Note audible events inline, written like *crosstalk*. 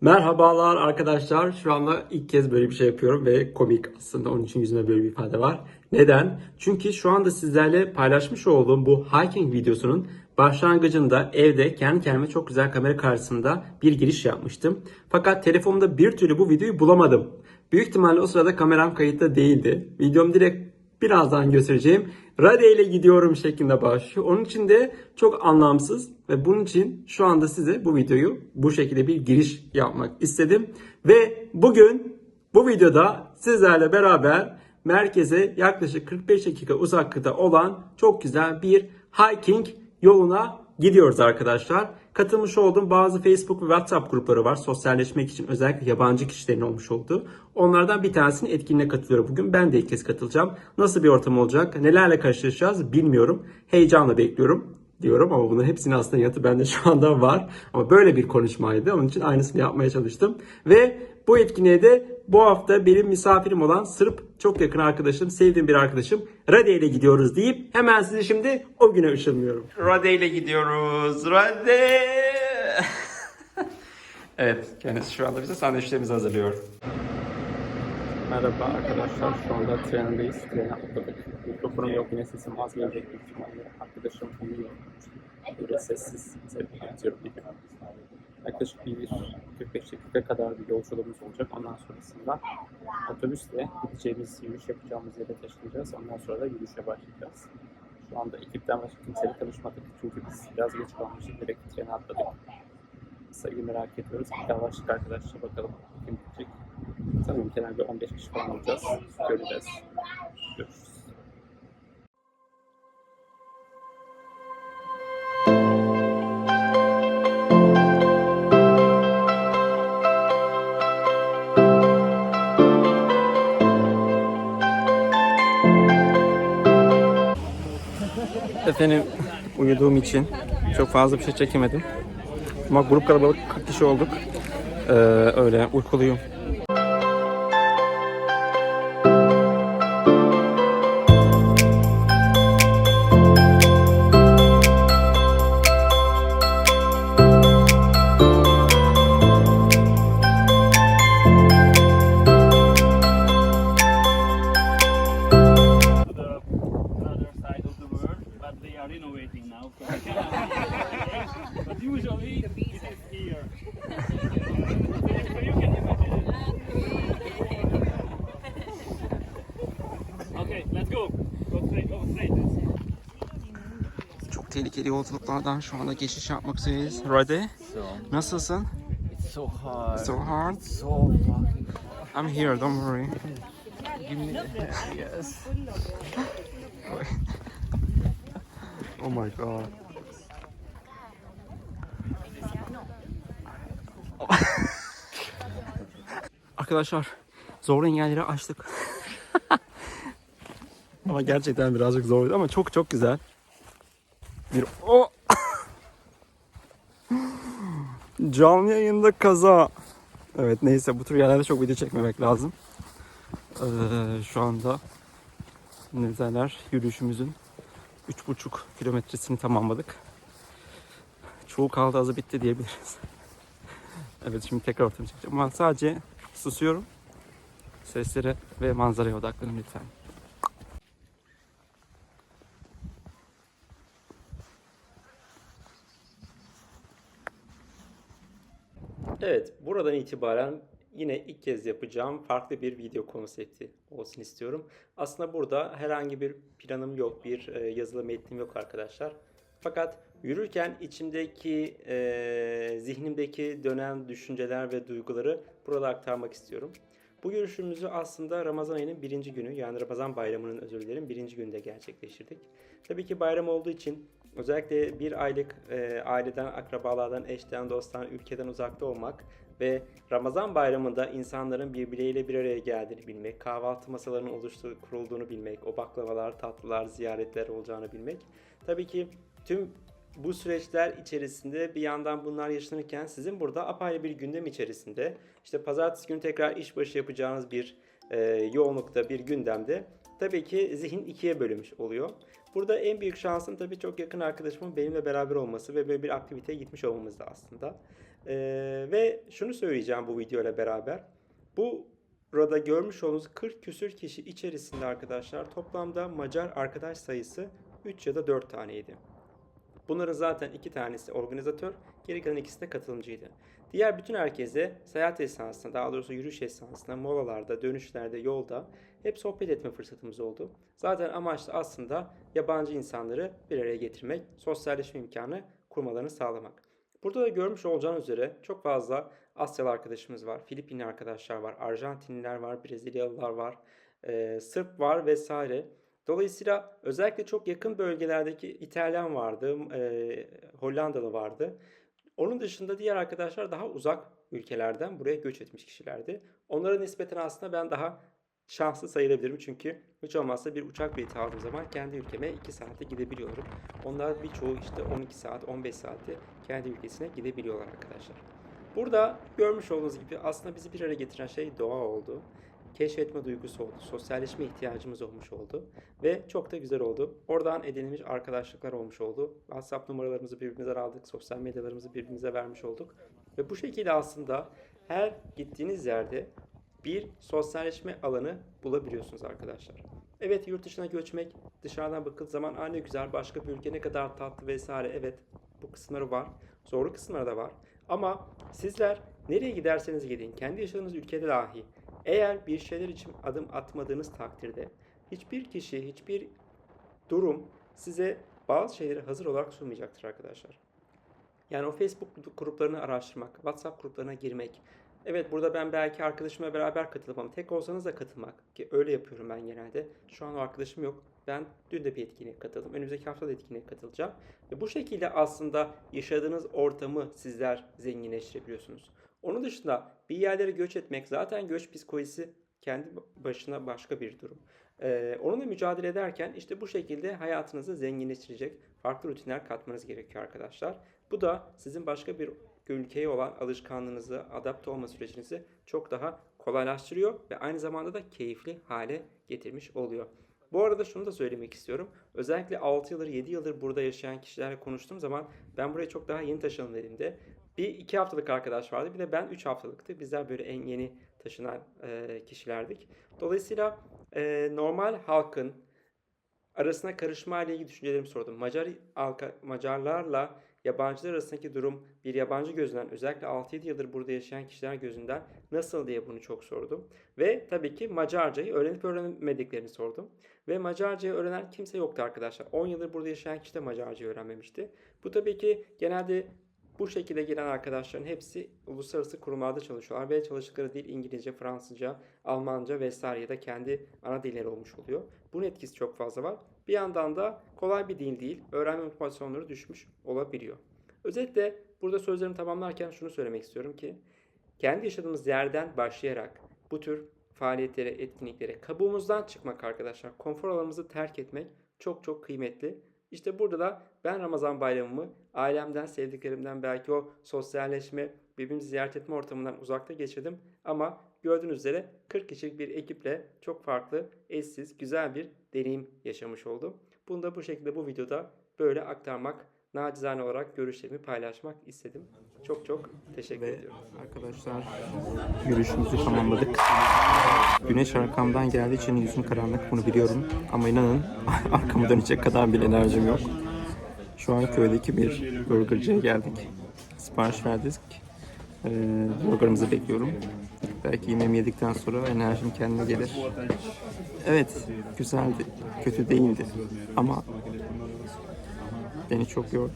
Merhabalar arkadaşlar. Şu anda ilk kez böyle bir şey yapıyorum ve komik aslında onun için yüzümde böyle bir ifade var. Neden? Çünkü şu anda sizlerle paylaşmış olduğum bu hiking videosunun başlangıcında evde kendi kendime çok güzel kamera karşısında bir giriş yapmıştım. Fakat telefonumda bir türlü bu videoyu bulamadım. Büyük ihtimalle o sırada kameram kayıtta değildi. Videom direkt birazdan göstereceğim Rade ile gidiyorum şeklinde başlıyor. Onun için de çok anlamsız ve bunun için şu anda size bu videoyu bu şekilde bir giriş yapmak istedim. Ve bugün bu videoda sizlerle beraber merkeze yaklaşık 45 dakika uzaklıkta olan çok güzel bir hiking yoluna gidiyoruz arkadaşlar. Katılmış olduğum bazı Facebook ve WhatsApp grupları var. Sosyalleşmek için özellikle yabancı kişilerin olmuş olduğu. Onlardan bir tanesinin etkinliğine katılıyorum bugün. Ben de ilk kez katılacağım. Nasıl bir ortam olacak? Nelerle karşılaşacağız bilmiyorum. Heyecanla bekliyorum diyorum ama bunun hepsinin aslında yanıtı bende şu anda var. Ama böyle bir konuşmaydı. Onun için aynısını yapmaya çalıştım. Ve bu etkinliğe de bu hafta benim misafirim olan Sırp çok yakın arkadaşım, sevdiğim bir arkadaşım Rade ile gidiyoruz deyip hemen sizi şimdi o güne ışınlıyorum. Rade ile gidiyoruz. Rade! *laughs* evet, kendisi şu anda bize sandviçlerimizi hazırlıyor. Merhaba arkadaşlar, şu anda trendeyiz. Trene atladık. Mikrofonum yok, yine sesim az gelecek büyük ihtimalle. Arkadaşım uyuyor. Böyle sessiz sevdiğim yatıyorum. Yaklaşık bir 45 dakika kadar bir yolculuğumuz olacak. Ondan sonrasında otobüsle gideceğimiz, yürüyüş yapacağımız yere taşınacağız. Ondan sonra da yürüyüşe başlayacağız. Şu anda ekipten başka kimseyle tanışmadık. Çünkü biz biraz geç kalmıştık. Direkt trene atladık. Sayıyı merak ediyoruz. Bir daha başlık arkadaşlar bakalım kim gidecek. Sanırım genelde 15 kişi falan olacağız. Göreceğiz. Görüşürüz. Efendim uyuduğum için çok fazla bir şey çekemedim. Ama grup kalabalık 40 kişi olduk. Ee, öyle uykuluyum. Tehlikeli yolculuklardan şu anda geçiş yapmak üzereyiz. Rade, nasılsın? It's so hard. So hard. So fucking. I'm here, don't worry. Give me yes. *laughs* Oh my god. *laughs* Arkadaşlar zor engelleri açtık. *laughs* ama gerçekten birazcık zordu ama çok çok güzel. Bir o Canlı yayında kaza. Evet neyse bu tür yerlerde çok video çekmemek lazım. Ee, şu anda ne derler yürüyüşümüzün 3,5 kilometresini tamamladık. Çoğu kaldı azı bitti diyebiliriz. evet şimdi tekrar ortaya çıkacağım. Ama sadece susuyorum. Seslere ve manzaraya odaklanın lütfen. Evet, buradan itibaren yine ilk kez yapacağım farklı bir video konsepti olsun istiyorum. Aslında burada herhangi bir planım yok, bir e, yazılı metnim yok arkadaşlar. Fakat yürürken içimdeki, e, zihnimdeki dönen düşünceler ve duyguları burada aktarmak istiyorum. Bu görüşümüzü aslında Ramazan ayının birinci günü yani Ramazan bayramının özür dilerim birinci günde gerçekleştirdik. Tabii ki bayram olduğu için özellikle bir aylık e, aileden, akrabalardan, eşten, dosttan, ülkeden uzakta olmak ve Ramazan bayramında insanların birbirleriyle bir araya geldiğini bilmek, kahvaltı masalarının oluştu, kurulduğunu bilmek, o baklavalar, tatlılar, ziyaretler olacağını bilmek. Tabii ki tüm bu süreçler içerisinde bir yandan bunlar yaşanırken sizin burada apayrı bir gündem içerisinde işte pazartesi günü tekrar işbaşı yapacağınız bir e, yoğunlukta bir gündemde tabii ki zihin ikiye bölünmüş oluyor. Burada en büyük şansım tabii çok yakın arkadaşımın benimle beraber olması ve böyle bir aktiviteye gitmiş olmamızda aslında. Ee, ve şunu söyleyeceğim bu video ile beraber. Bu burada görmüş olduğunuz 40 küsür kişi içerisinde arkadaşlar toplamda Macar arkadaş sayısı 3 ya da 4 taneydi. Bunların zaten iki tanesi organizatör, geri kalan ikisi de katılımcıydı. Diğer bütün herkese seyahat esnasında, daha doğrusu yürüyüş esnasında, molalarda, dönüşlerde, yolda hep sohbet etme fırsatımız oldu. Zaten amaç da aslında yabancı insanları bir araya getirmek, sosyalleşme imkanı kurmalarını sağlamak. Burada da görmüş olacağınız üzere çok fazla Asyalı arkadaşımız var, Filipinli arkadaşlar var, Arjantinliler var, Brezilyalılar var, e, Sırp var vesaire. Dolayısıyla özellikle çok yakın bölgelerdeki İtalyan vardı, e, Hollandalı vardı. Onun dışında diğer arkadaşlar daha uzak ülkelerden buraya göç etmiş kişilerdi. Onlara nispeten aslında ben daha şanslı sayılabilirim. Çünkü hiç olmazsa bir uçak bileti aldığım zaman kendi ülkeme 2 saate gidebiliyorum. Onlar birçoğu işte 12 saat, 15 saatte kendi ülkesine gidebiliyorlar arkadaşlar. Burada görmüş olduğunuz gibi aslında bizi bir araya getiren şey doğa oldu. Keşfetme duygusu oldu. Sosyalleşme ihtiyacımız olmuş oldu. Ve çok da güzel oldu. Oradan edinilmiş arkadaşlıklar olmuş oldu. WhatsApp numaralarımızı birbirimizden aldık. Sosyal medyalarımızı birbirimize vermiş olduk. Ve bu şekilde aslında her gittiğiniz yerde bir sosyalleşme alanı bulabiliyorsunuz arkadaşlar. Evet yurt dışına göçmek dışarıdan bakıldığı zaman Aa, ne güzel başka bir ülke ne kadar tatlı vesaire evet bu kısımları var. Zorlu kısımları da var. Ama sizler nereye giderseniz gidin kendi yaşadığınız ülkede dahi eğer bir şeyler için adım atmadığınız takdirde hiçbir kişi, hiçbir durum size bazı şeyleri hazır olarak sunmayacaktır arkadaşlar. Yani o Facebook gruplarını araştırmak, WhatsApp gruplarına girmek. Evet burada ben belki arkadaşımla beraber katılıp ama tek olsanız da katılmak. Ki öyle yapıyorum ben genelde. Şu an o arkadaşım yok. Ben dün de bir etkinliğe katıldım. Önümüzdeki hafta da etkinliğe katılacağım. Ve bu şekilde aslında yaşadığınız ortamı sizler zenginleştirebiliyorsunuz. Onun dışında bir yerlere göç etmek zaten göç psikolojisi kendi başına başka bir durum. Ee, onunla mücadele ederken işte bu şekilde hayatınızı zenginleştirecek farklı rutinler katmanız gerekiyor arkadaşlar. Bu da sizin başka bir ülkeye olan alışkanlığınızı, adapte olma sürecinizi çok daha kolaylaştırıyor ve aynı zamanda da keyifli hale getirmiş oluyor. Bu arada şunu da söylemek istiyorum. Özellikle 6 yıldır 7 yıldır burada yaşayan kişilerle konuştuğum zaman ben buraya çok daha yeni taşındım dediğimde bir 2 haftalık arkadaş vardı bir de ben 3 haftalıktı. Bizler böyle en yeni taşınan e, kişilerdik. Dolayısıyla e, normal halkın arasına karışma ile ilgili düşüncelerimi sordum. Macar Macarlarla yabancılar arasındaki durum bir yabancı gözünden özellikle 6-7 yıldır burada yaşayan kişiler gözünden nasıl diye bunu çok sordum. Ve tabii ki Macarcayı öğrenip öğrenemediklerini sordum. Ve Macarcayı öğrenen kimse yoktu arkadaşlar. 10 yıldır burada yaşayan kişi de Macarcayı öğrenmemişti. Bu tabii ki genelde bu şekilde gelen arkadaşların hepsi uluslararası kurumlarda çalışıyorlar ve çalıştıkları dil İngilizce, Fransızca, Almanca vesaire ya da kendi ana dilleri olmuş oluyor. Bunun etkisi çok fazla var. Bir yandan da kolay bir dil değil, öğrenme motivasyonları düşmüş olabiliyor. Özetle burada sözlerimi tamamlarken şunu söylemek istiyorum ki kendi yaşadığımız yerden başlayarak bu tür faaliyetlere, etkinliklere kabuğumuzdan çıkmak arkadaşlar, konfor alanımızı terk etmek çok çok kıymetli. İşte burada da ben Ramazan bayramımı ailemden, sevdiklerimden belki o sosyalleşme, birbirimizi ziyaret etme ortamından uzakta geçirdim. Ama gördüğünüz üzere 40 kişilik bir ekiple çok farklı, eşsiz, güzel bir deneyim yaşamış oldum. Bunu da bu şekilde bu videoda böyle aktarmak, nacizane olarak görüşlerimi paylaşmak istedim. Çok çok teşekkür ediyorum. Arkadaşlar yürüyüşümüzü tamamladık. Güneş arkamdan geldiği için yüzüm karanlık bunu biliyorum. Ama inanın *laughs* arkamı dönecek kadar bile enerjim yok. Şu an köydeki bir burgerciye geldik. Sipariş verdik. Ee, burgerımızı bekliyorum. Belki yemeğimi yedikten sonra enerjim kendine gelir. Evet, güzeldi. Kötü değildi. Ama beni çok yordu.